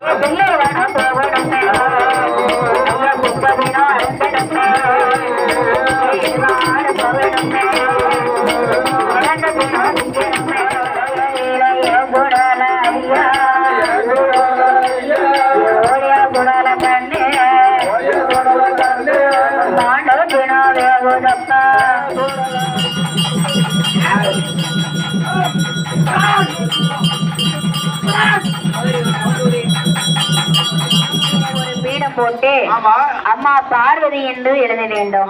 பீடம் போட்டு ஆமா அம்மா பார்வதி என்று எழுத வேண்டும்.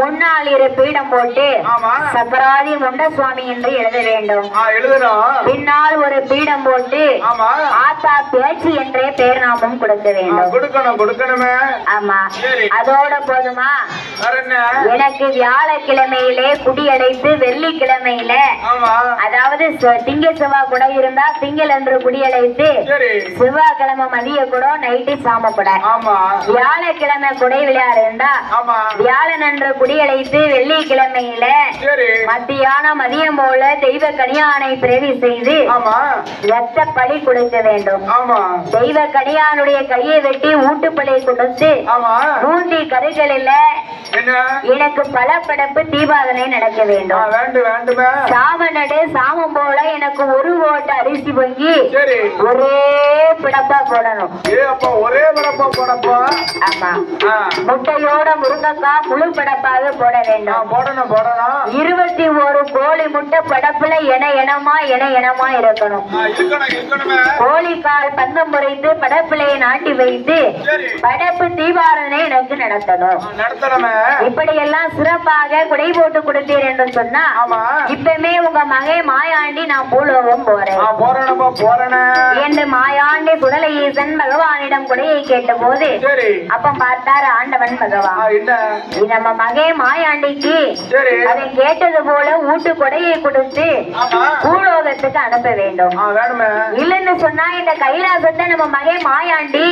முன்னால் இரு பீடம் போட்டு சக்கராதி முண்டசுவாமி என்று எழுத வேண்டும். பின்னால் ஒரு பீடம் போட்டு ஆத்தா பேச்சு என்றே பேர் நாமம் கொடுக்க வேண்டும். கொடுக்கணும் கொடுக்கணுமே. ஆமா. அதோட போதுமா? எனக்கு வியாழக்கிழமையிலே குடியடைத்து வெள்ளிக்கிழமையில. அதாவது திங்க செவ்வாய் கூட இருந்தா திங்கள் என்று குடியடைத்து செவ்வாய்க்கிழமை மதிய கூட நைட்டு சாமப்பட. ஆமா. வியாழக்கிழமை குடை இருந்தா ஆமா. வியாழன் அன்று குடியடைத்து வெள்ளிக்கிழமையில மத்தியானம் மதியம் போல தெய்வ கனியானை பிறவி செய்து ரத்த பலி கொடுக்க வேண்டும். தெய்வ கனியானுடைய கையை வெட்டி ஊட்டுப்பலி கொடுத்து மூன்றி கருகளில எனக்கு பல படப்பு தீபாவளி நடக்க வேண்டும். வேண்டும் வேண்டுமே. சாம நடு சாமம் போல எனக்கு ஒரு ஓட்டு அரிசி பொங்கி ஒரே பிடப்பா போடணும். ஒரே படப்பா போடப்பா. ஆமா. முட்டையோட முருங்கக்காய் முழு படப்பாக போட வேண்டும். போடணும் போடணும். இருபத்தி ஒரு கோழி முட்டை படப்புல என எனமா என எனமா இருக்கணும். கோழிக்கால் பந்தம் முறைத்து படப்பிலையை நாட்டி வைத்து படப்பு தீபாவளி எனக்கு நடத்தணும். இப்படி எல்லாம் சிறப்பாக குடை போட்டு கொடுத்தீர் என்று சொன்னா இப்பமே உங்க மகை மாயாண்டி நான் பூலோகம் போறேன். என்று மாயாண்டி ஈசன் பகவானிடம் குடையை கேட்டபோது சரி. அப்ப பார்த்தார் ஆண்டவன் பகவான் என்ன? நம்ம மகே மாயாண்டிக்கு சரி. அவன் கேட்டது போல ஊட்டு கொடையை கொடுத்து பூலோகத்துக்கு அனுப்ப வேண்டும். இல்லைன்னு சொன்னா இந்த கைலாசத்தை நம்ம மகே மாயாண்டி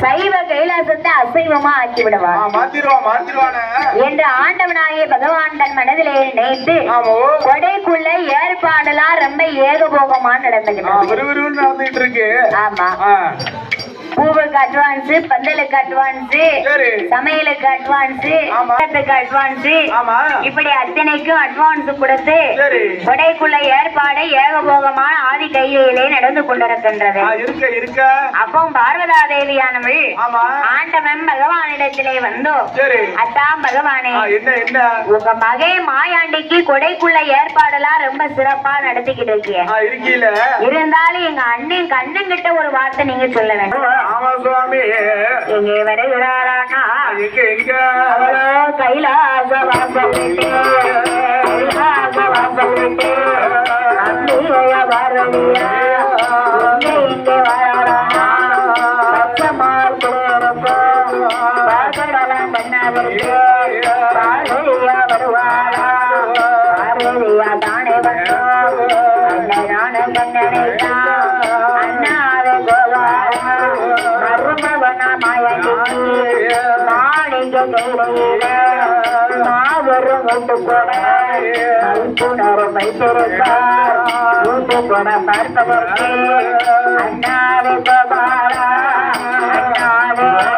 சைவ கைலாசத்தை அசைவமா ஆக்கி விடுவான் என்று ஆண்டவனாகிய பகவான் தன் மனதிலே நினைத்து கொடைக்குள்ள ஏற்பாடெல்லாம் ரொம்ப ஏகபோகமா நடந்துகிட்டு இருக்கு. ஆமா. பூவுக்கு அட்வான்ஸ் பந்தலுக்கு அட்வான்ஸ் சமையலுக்கு அட்வான்ஸ். அட்வான்ஸ் இப்படி அத்தனைக்கும் அட்வான்ஸ் கொடுத்து கொடைக்குள்ள ஏற்பாடு ஏகபோகமான ஆதி கையிலே நடந்து கொண்டிருக்கின்றது. ஆ இருக்க இருக்க. அப்போ பார்வதா தேவியானவள் ஆண்டவன் பகவானிடத்திலே வந்தோம் சரி. அத்தான் பகவானே ஆ என்ன என்ன? உங்க மகே மாயாண்டிக்கு கொடைக்குள்ள ஏற்பாடெல்லாம் ரொம்ப சிறப்பா நடத்திக்கிட்டு இருக்கீங்க ஆ இருக்கீல. இருந்தாலும் எங்க அண்ணன் கண்ணங்கிட்ட ஒரு வார்த்தை நீங்க சொல்ல வேண்டும். ஆமா சுவாமி எங்கே வருகிறாரானா ஆ, பார்ப்பதற்கு அண்ணாவே கோபாலா அண்ணாவே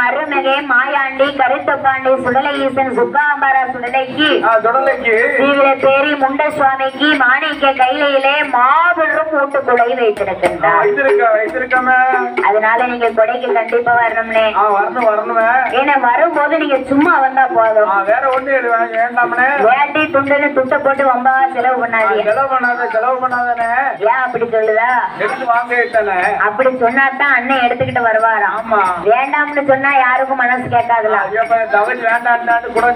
மருமகே மாயாண்டி கருத்தப்பாண்டி சுடலை ஈசன் சுக்காம்பர சுடலைக்கு. தீவிர பேரி முண்ட சுவாமிக்கு மாணிக்க கையிலே மாபெரும் ஊட்டுக்குலை ஆ, வைத்திருக்கின்றார் அதனால நீங்க கொடைக்கு கண்டிப்பா வரணும்னே. ஏன்னா வரும்போது நீங்க சும்மா வந்தா போதும். வேற ஒண்ணு வேண்டி துண்டுன்னு துட்ட போட்டு வம்பா செலவு பண்ணாதீங்க. செலவு பண்ணாத செலவு பண்ணாதானே. ஏன் அப்படி சொல்லுதா? எடுத்து வாங்க தானே அப்படி அண்ணன் எடுத்துக்கிட்டு எடுத்துக்கிட்டு வருவாராம். ஆமா. வேண்டாம்னு சொன்னா யாருக்கும் மனசு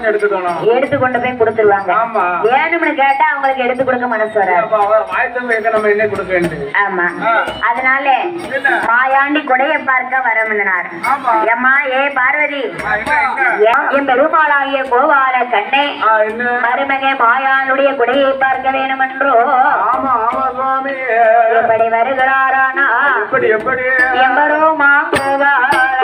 எடுத்துக்கணும். எடுத்து கொண்டு போய் கொடுத்துருவாங்க. வேணும்னு கேட்டா அவங்களுக்கு எடுத்து கொடுக்க மனசு வராது. ஆமா. அதனால? மாயாண்டி கொடைய பார்க்க வரமினார். ஏம்மா ஏ பார்வதி. என் பெருமாளாகிய கோபால கண்ணே. மருமக மாயானுடைய கொடையை பார்க்க ஆமா சுவாமி எப்படி வருகிறாரானா? எப்படி எப்படி எம்பருமா கோபாலே பெருமா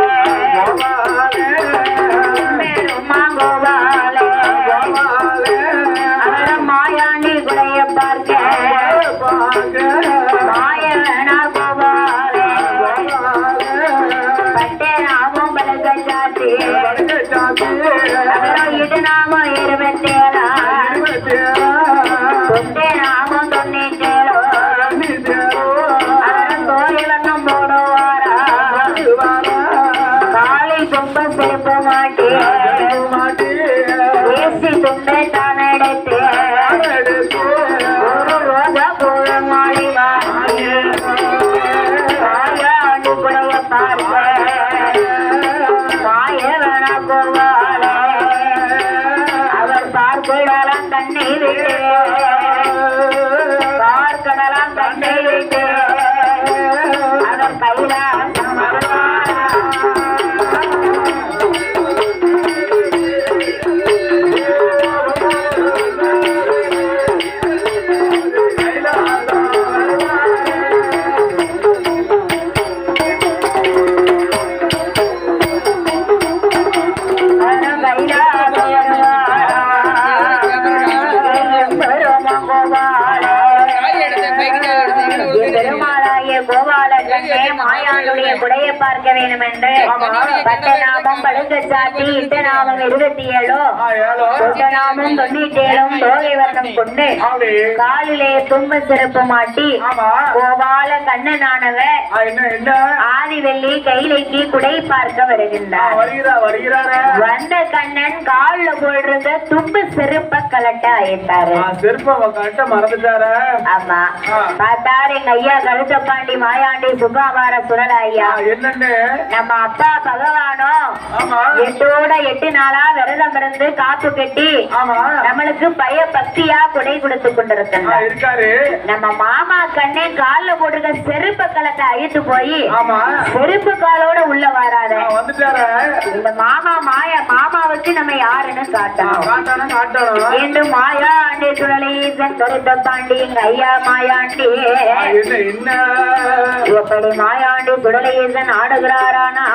பார்க்க 功德，功德。அப்படி காலிலே. தும்ப சிறப்பு மாட்டி கோபால கண்ணனானவர் ஆ, என்ன என்ன? ஆதி வெள்ளி கைலைக்கு குடை பார்க்க வருகின்றார். வந்த கண்ணன் கால்ல போடுறத தும்பு செருப்ப கலட்ட மறந்துட்டாரா? ஆமா. பார்த்தாரு எங்க ஐயா கருத்தப்பாண்டி மாயாண்டி சுகாபார சுரல ஐயா. நம்ம அப்பா பகவானோ எட்டோட எட்டு நாளா விரதம் இருந்து காப்பு கட்டி நம்மளுக்கு பய பக்தியா கொடை கொடுத்து இருக்காரு. நம்ம மாமா கண்ணே கால்ல போட்டுருக்க செருப்பு கலத்தை அழித்து போய் செருப்பு காலோட உள்ள வராத இந்த மாமா மாய மாமாவுக்கு நம்ம யாருன்னு காட்டணும். என்று மாயா ஆண்டி சுழலீசன் கருத்த பாண்டி எங்க ஐயா மாயாண்டி. எப்படி மாயாண்டி சுடலீசன் ஆடுகிறாரானா?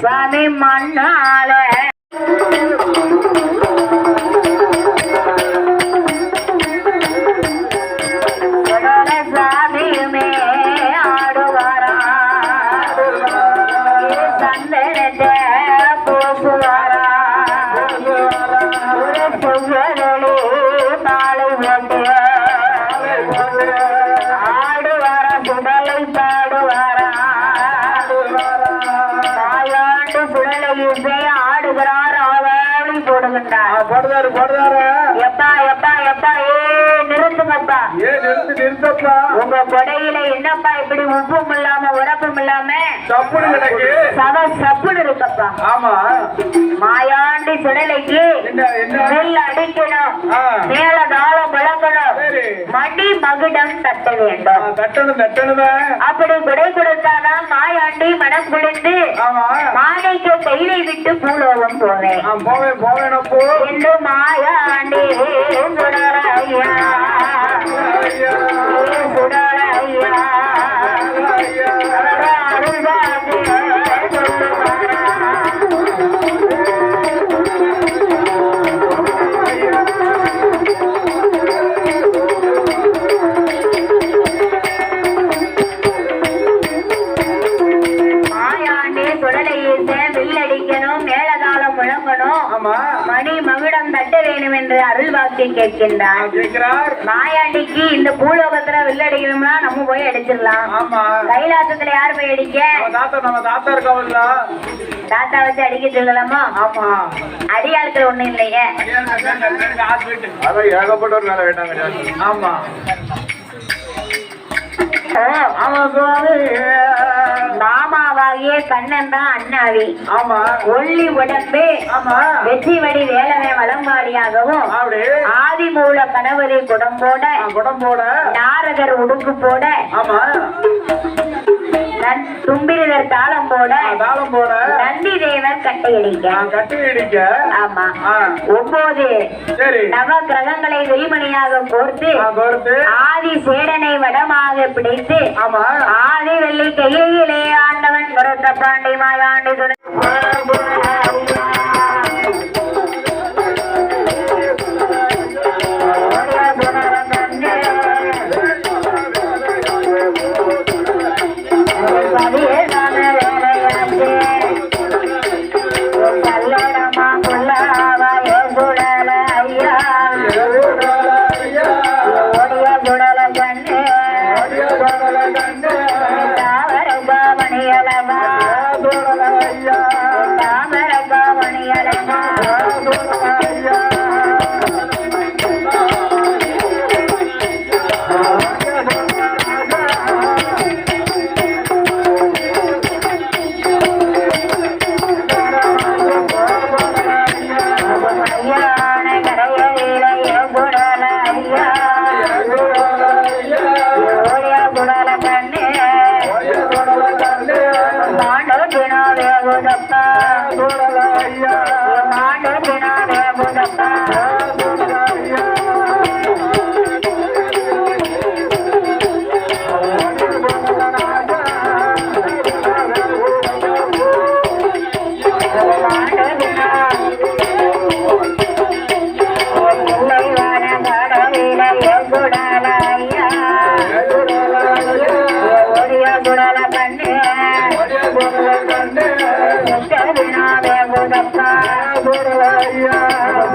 சுவாமி மண்ணால. கொடையில என்னப்பா இப்படி உப்பும் இல்லாம உரப்பும் இல்லாம? கிடக்கு. சவ சப்புன்னு இருக்கப்பா. ஆமா. மாயாண்டி சுடலைக்கு நெல் அடிக்கணும். மேல தாளம் சரி. மடி மகுடம் தட்ட வேண்டும். தட்டணும் தட்டணுமே அப்படி கொடை கொடுத்தாதான் மாயாண்டி மனம் குளிர்ந்து மாலைக்கு கையிலை விட்டு பூலோகம் போவேன். போவேன் போவேன் அப்போ என்று மாயாண்டி சுடரையா சுடரையா ஐயா. ஆமா. மணி மகுடம் தட்ட என்று அருள் வாக்கை ஆ, கேட்கின்றார் மாயாண்டிக்கு இந்த பூலோகத்துல வில்லடிக்கணும்னா நம்ம போய் அடிச்சிடலாம். ஆமா. கைலாசத்துல யார் போய் அடிக்க? நம்ம தாத்தா நம்ம தாத்தா இருக்கவல்ல தாத்தா வச்சு அடிக்க சொல்லலாமா? ஆமா. அடியாட்கள் ஒண்ணும் இல்லையே. அதான் ஏகப்பட்ட வேண்டாம். ஆமா. மாமாவாகிய கண்ணன் தான் அண்ணாவி. ஆமா. ஒள்ளி உடம்பே. ஆமா. வெற்றி வடி வேலனை வலம்பாடியாகவும் அப்படி. ஆதிமூல கணவரை குடம்போட நாரதர் உடுக்கு போட தும்பிரதர் தாளம் போட தாளம் போட நந்தி தேவர் கட்டையடிக்க. ஆ, கட்டி இடிக்க ஆமா ஒன்பது சரி. நவ கிரகங்களை வெளிமணியாக கோர்த்து ஆதி சேடனை வடமாக பிடித்து ஆமா. ஆதி வெள்ளி கையிலே ஆண்டவன் குரத்த பாண்டி மாயாண்டி துணை.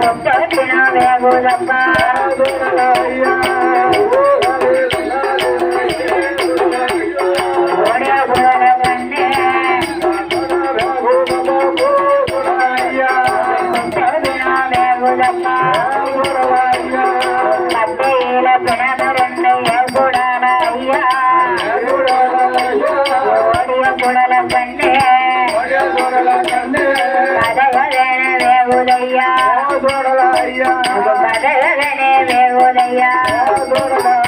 ఒక్క దిన వేగులప్ప गोरैया गोरैया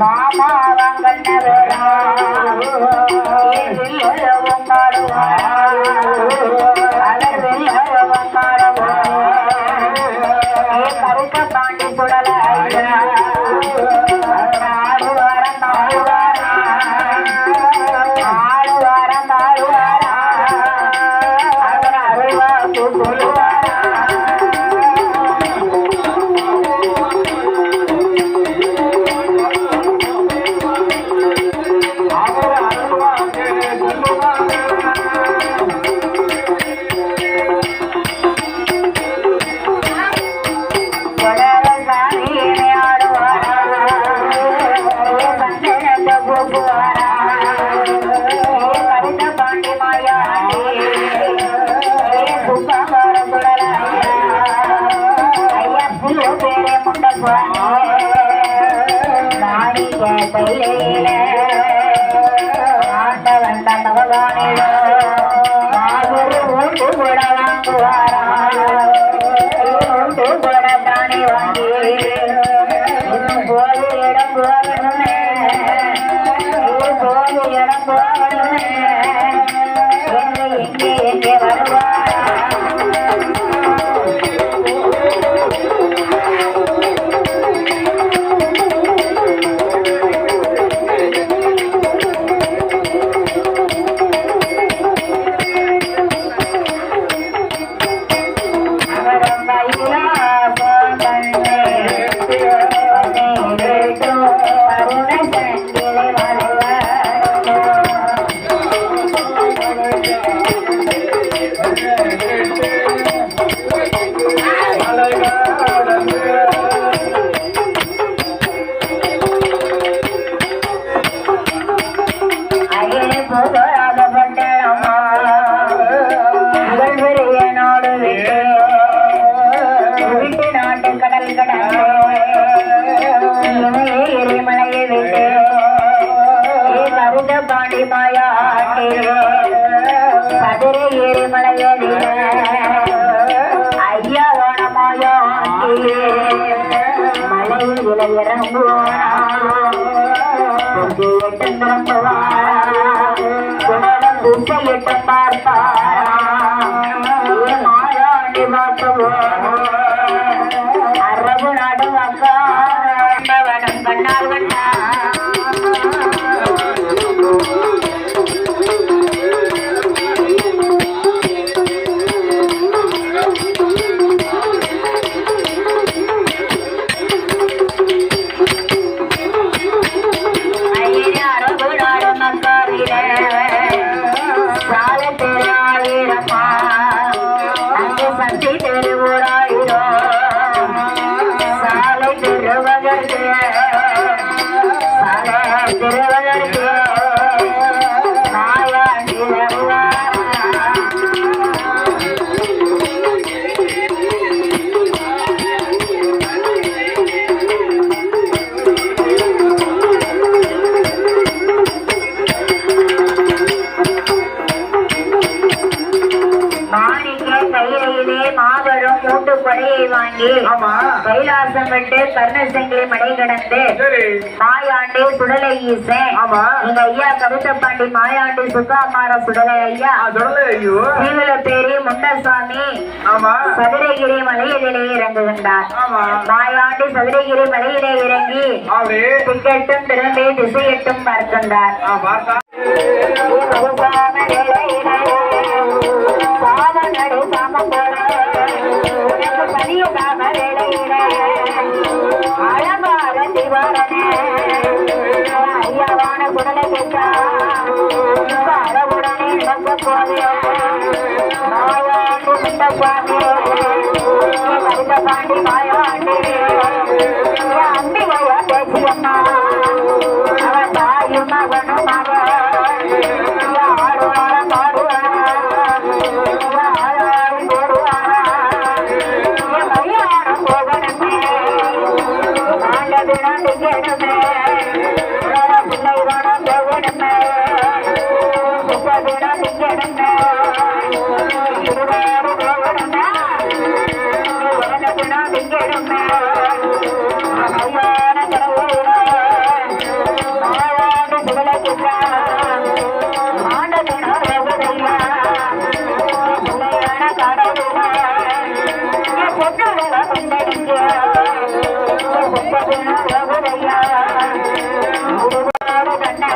ஆண்டவன் கடல் கடல் கடல் மலையை விட்டு. மருத பாண்டி மாயாட்டே கோஷமிட்டு கர்ணசங்கிலி மணி கடந்து மாயாண்டி சுடலை ஈசே எங்க ஐயா கருத்தப்பாண்டி மாயாண்டி சுத்தாமார சுடலை ஐயா. நீங்கள பேரு முண்டசாமி சதுரகிரி மலையிலே இறங்குகின்றார். மாயாண்டி சதுரகிரி மலையிலே இறங்கி திக்கெட்டும் திரும்பி திசையெட்டும் பார்க்கின்றார். சாதம் நடு அழகார திவாரமே பாண்டி மாயாண்டி அம்பிகையா பேசியம்மா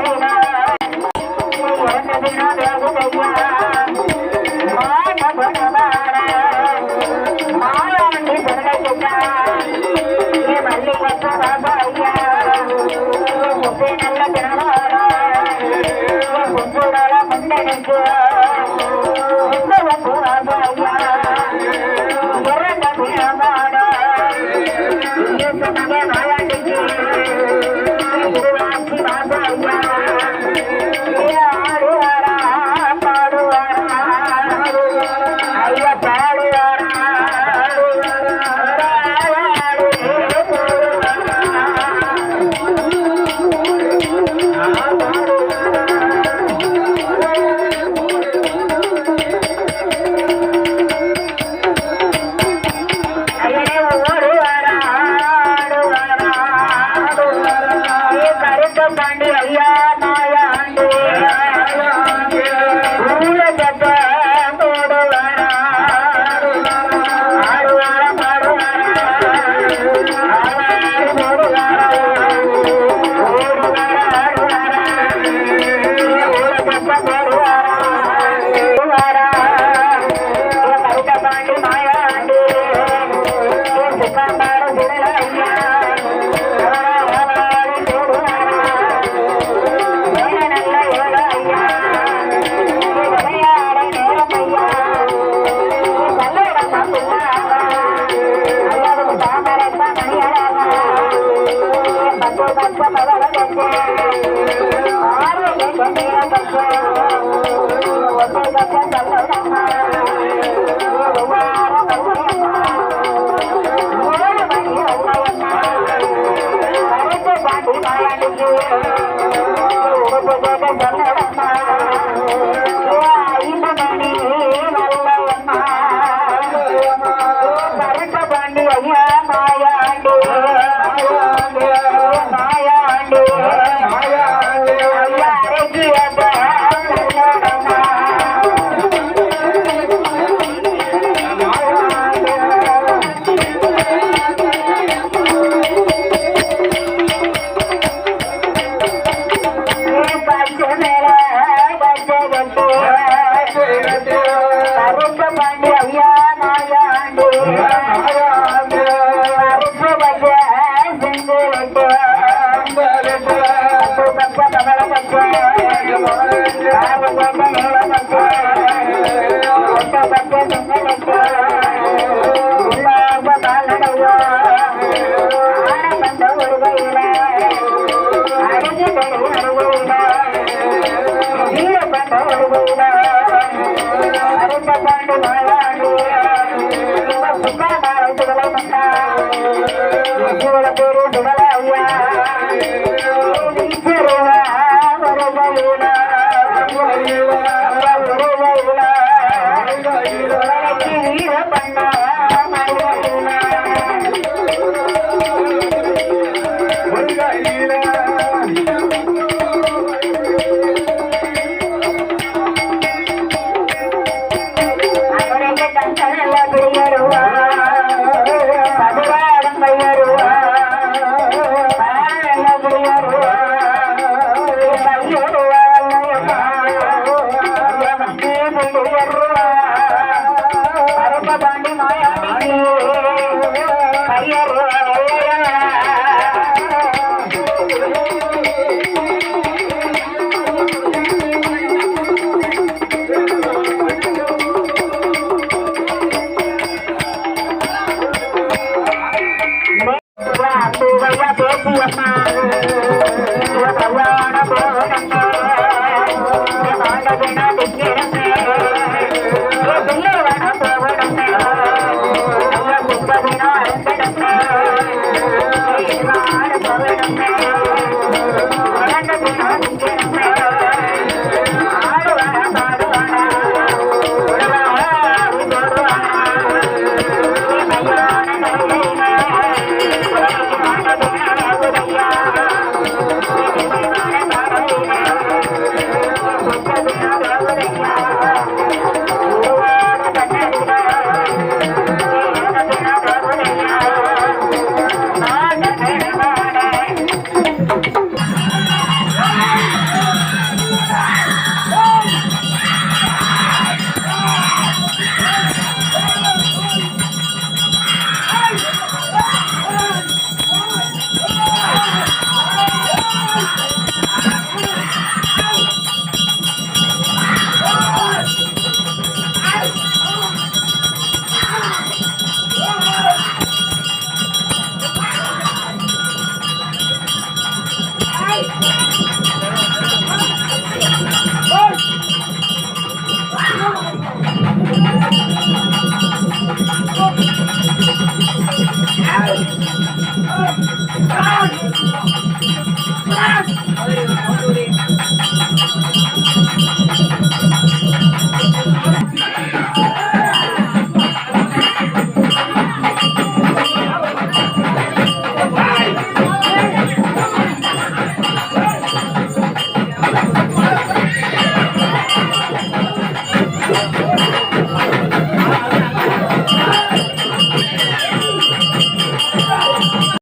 Bye. பாண்டு மாயாண்டி